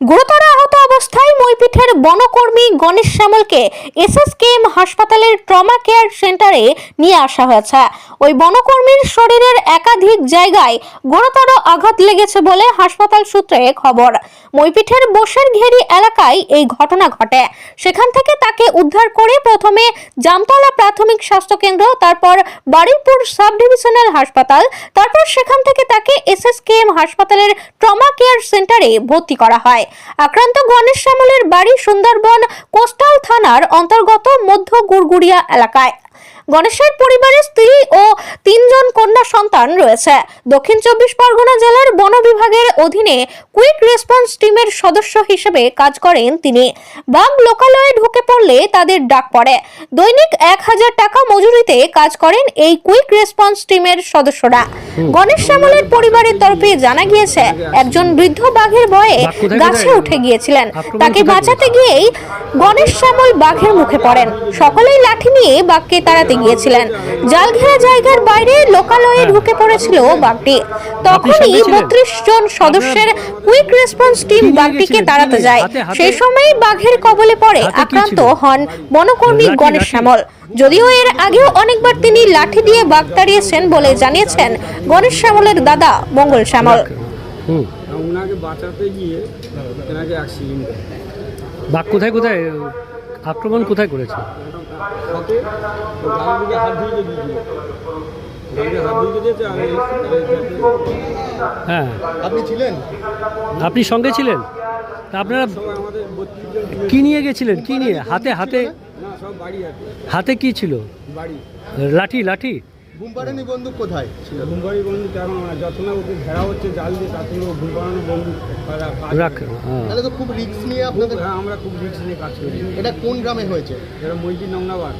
গুরুতর আহত বনকর্মী গণেশ শ্যামলকে এসএসকেএম হাসপাতালের ট্রমা কেয়ার সেন্টারে নিয়ে আসা হয়েছে। ওই বনকর্মীর শরীরের একাধিক জায়গায় গুরুতর আঘাত লেগেছে বলে হাসপাতাল সূত্রে খবর। মইপিঠের বসের ঘেরি এলাকায় এই ঘটনা ঘটে। সেখান থেকে তাকে উদ্ধার করে প্রথমে জামতলা প্রাথমিক স্বাস্থ্য কেন্দ্র তারপর বারুইপুর সাব ডিভিশনাল হাসপাতাল, তারপর সেখান থেকে তাকে এস এস এসএসকেএম হাসপাতালের ট্রমা কেয়ার সেন্টারে ভর্তি করা হয়। আক্রান্ত গণেশ শ্যামলের বাড়ি সুন্দরবন কোস্টাল থানার অন্তর্গত মধ্য গুড়গুড়িয়া এলাকায়। গণেশের পরিবারের স্ত্রী ও তিনজন কন্যা সন্তান রয়েছে। দক্ষিণ চব্বিশ পরগনা জেলার বন বিভাগের অধীনে কুইক রেসপন্স টিমের সদস্য হিসেবে কাজ করেন তিনি। বাঘ লোকালয়ে ঢুকে পড়লে তাদের ডাক পড়ে। দৈনিক এক হাজার টাকা মজুরিতে কাজ করেন এই কুইক রেসপন্স টিমের সদস্যরা। গণেশ শ্যামলের পরিবারের তরফে জানা গিয়েছে একজন বৃদ্ধ বাঘের ভয়ে গাছে? উঠে গিয়েছিলেন। তাকে বাঁচাতে গিয়েই গণেশ শ্যামল বাঘের মুখে পড়েন। সকলেই লাঠি নিয়ে বাঘকে তাড়াতে গিয়েছিলেন। জাল ঘেরা জায়গার বাইরে লোকালয়ে ঢুকে পড়েছিল বাঘটি তখনই বত্রিশ জন সদস্যের কুইক রেসপন্স টিম বাঘটিকে তাড়াতে যায়। সেই সময় বাঘের কবলে পড়ে আক্রান্ত হন বনকর্মী গণেশ শ্যামল। যদিও এর আগেও অনেকবার তিনি লাঠি দিয়ে বাঘ তাড়িয়েছেন বলে জানিয়েছেন গণেশ শ্যামলের দাদা মঙ্গল শ্যামল। ওনাকে বাঁচাতে গিয়ে ওনাকে অ্যাক্সিডেন্ট বাঘ কোথায় কোথায়? আক্রমণ কোথায় করেছে? হ্যাঁ। আপনি ছিলেন? আপনি সঙ্গে ছিলেন? তা আপনারা কি নিয়ে গেছিলেন? কি নিয়ে? হাতে হাতে? না সব বাড়ি আছে। হাতে কি ছিল? লাঠি লাঠি? ঘুমপাড়ানি বন্দুক কোথায়? ছিল ঘুমবাড়ি বন্ধু তেমন না যত না ওকে ঘেরা হচ্ছে জাল দিয়ে তাতে ও ঘুমপাড়ানো বন্ধু রাখ হ্যাঁ। তাহলে তো খুব রিস্ক নিয়ে আপনাদের হ্যাঁ আমরা খুব রিক্স নিয়ে কাজ করি। এটা কোন গ্রামে হয়েছে? যারা মইজি নমনাবাদ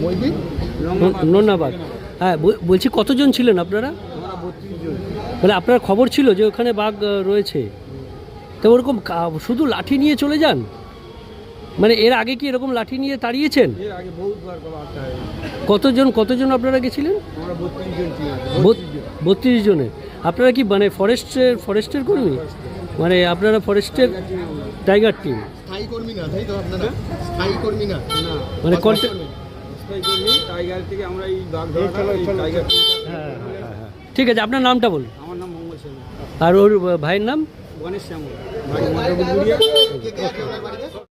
মইবি নমনাবাদ নন্নাবাদ হ্যাঁ বল- বলছি কতজন ছিলেন আপনারা? মানে আপনার খবর ছিল যে ওখানে বাঘ রয়েছে। তো ওরকম শুধু লাঠি নিয়ে চলে যান? মানে এর আগে কি এরকম লাঠি নিয়ে তাড়িয়েছেন কতজন কতজন আপনারা গেছিলেন? বত্রিশ জন আপনারা কি মানে ফরেস্টের ফরেস্টের কর্মী? মানে আপনারা ফরেস্টের টাইগার টিম? স্থায়ী কর্মী না তাই তো আপনারা? স্থায়ী কর্মী না। না। মানে হ্যাঁ, হ্যাঁ, হ্যাঁ। ঠিক আছে আপনার নামটা বলুন। আমার নাম মঙ্গল আর ওর ভাইয়ের নাম? গণেশ শ্যামল।